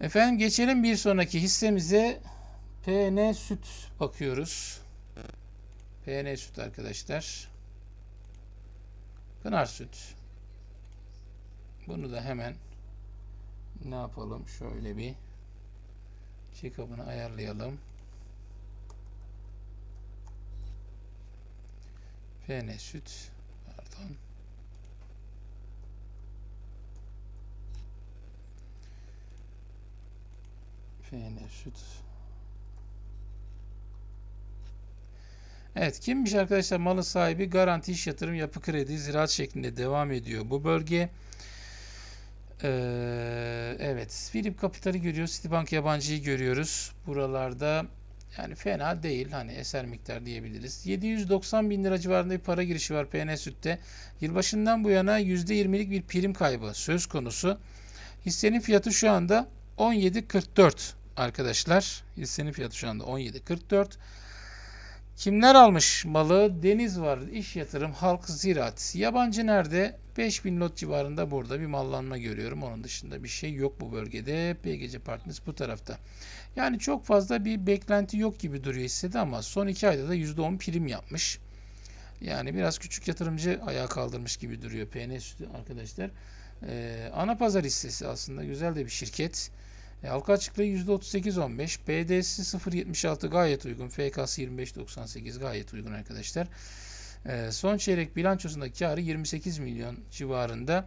Efendim geçelim bir sonraki hissemize. PN süt bakıyoruz. PN süt arkadaşlar. Pınar süt. Bunu da hemen ne yapalım? Şöyle bir check-up'ını ayarlayalım. PN süt. Pardon. PN süt. Evet kimmiş arkadaşlar malın sahibi garanti iş yatırım yapı kredi ziraat şeklinde devam ediyor bu bölge. Ee, evet Philip Kapital'i görüyoruz. Citibank yabancıyı görüyoruz. Buralarda yani fena değil. Hani eser miktar diyebiliriz. 790 bin lira civarında bir para girişi var PN Süt'te. Yılbaşından bu yana %20'lik bir prim kaybı söz konusu. Hissenin fiyatı şu anda 17.44 arkadaşlar. Hissenin fiyatı şu anda 17.44. Kimler almış malı? Deniz var, iş yatırım, halk, ziraat. Yabancı nerede? 5000 lot civarında burada bir mallanma görüyorum. Onun dışında bir şey yok bu bölgede. PGC Partners bu tarafta. Yani çok fazla bir beklenti yok gibi duruyor hissede ama son iki ayda da %10 prim yapmış. Yani biraz küçük yatırımcı ayağa kaldırmış gibi duruyor PN arkadaşlar. Ee, ana pazar hissesi aslında güzel de bir şirket. E, halka açıklığı %38.15. BD'si 0.76 gayet uygun. FK'sı 25.98 gayet uygun arkadaşlar. E, son çeyrek bilançosundaki karı 28 milyon civarında.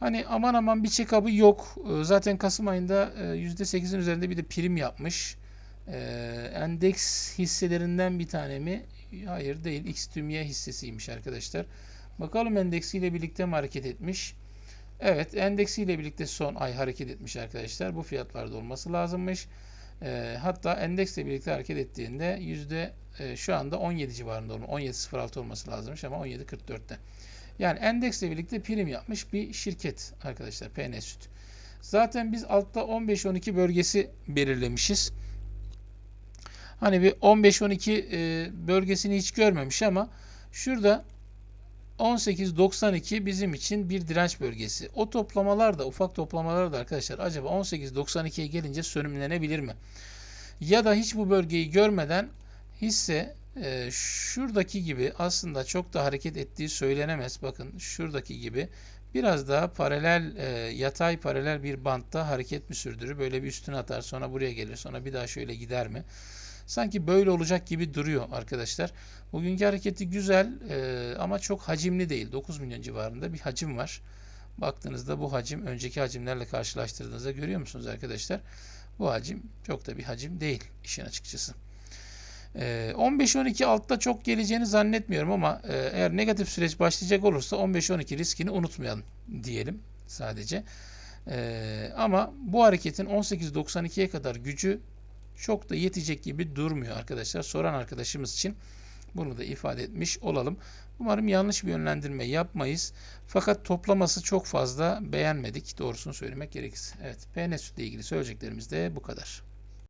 Hani aman aman bir check-up'ı yok. E, zaten Kasım ayında e, %8'in üzerinde bir de prim yapmış. E, endeks hisselerinden bir tane mi? Hayır değil. Xtümye hissesiymiş arkadaşlar. Bakalım endeksiyle birlikte mi hareket etmiş? Evet, endeksiyle birlikte son ay hareket etmiş arkadaşlar. Bu fiyatlarda olması lazımmış. E, hatta endeksle birlikte hareket ettiğinde yüzde e, şu anda 17 civarında olma, 17.06 olması lazımmış ama 17.44'te. Yani endeksle birlikte prim yapmış bir şirket arkadaşlar PN Süt. Zaten biz altta 15-12 bölgesi belirlemişiz. Hani bir 15-12 e, bölgesini hiç görmemiş ama şurada 18.92 bizim için bir direnç bölgesi. O toplamalar da ufak toplamalar da arkadaşlar acaba 18.92'ye gelince sönümlenebilir mi? Ya da hiç bu bölgeyi görmeden hisse e, şuradaki gibi aslında çok da hareket ettiği söylenemez. Bakın şuradaki gibi biraz daha paralel e, yatay paralel bir bantta hareket mi sürdürür? Böyle bir üstüne atar sonra buraya gelir sonra bir daha şöyle gider mi? Sanki böyle olacak gibi duruyor arkadaşlar. Bugünkü hareketi güzel e, ama çok hacimli değil. 9 milyon civarında bir hacim var. Baktığınızda bu hacim önceki hacimlerle karşılaştırdığınızda görüyor musunuz arkadaşlar? Bu hacim çok da bir hacim değil işin açıkçası. E, 15-12 altta çok geleceğini zannetmiyorum ama e, eğer negatif süreç başlayacak olursa 15-12 riskini unutmayalım diyelim sadece. E, ama bu hareketin 18-92'ye kadar gücü çok da yetecek gibi durmuyor arkadaşlar. Soran arkadaşımız için bunu da ifade etmiş olalım. Umarım yanlış bir yönlendirme yapmayız. Fakat toplaması çok fazla beğenmedik. Doğrusunu söylemek gerekirse. Evet, PNS ile ilgili söyleyeceklerimiz de bu kadar.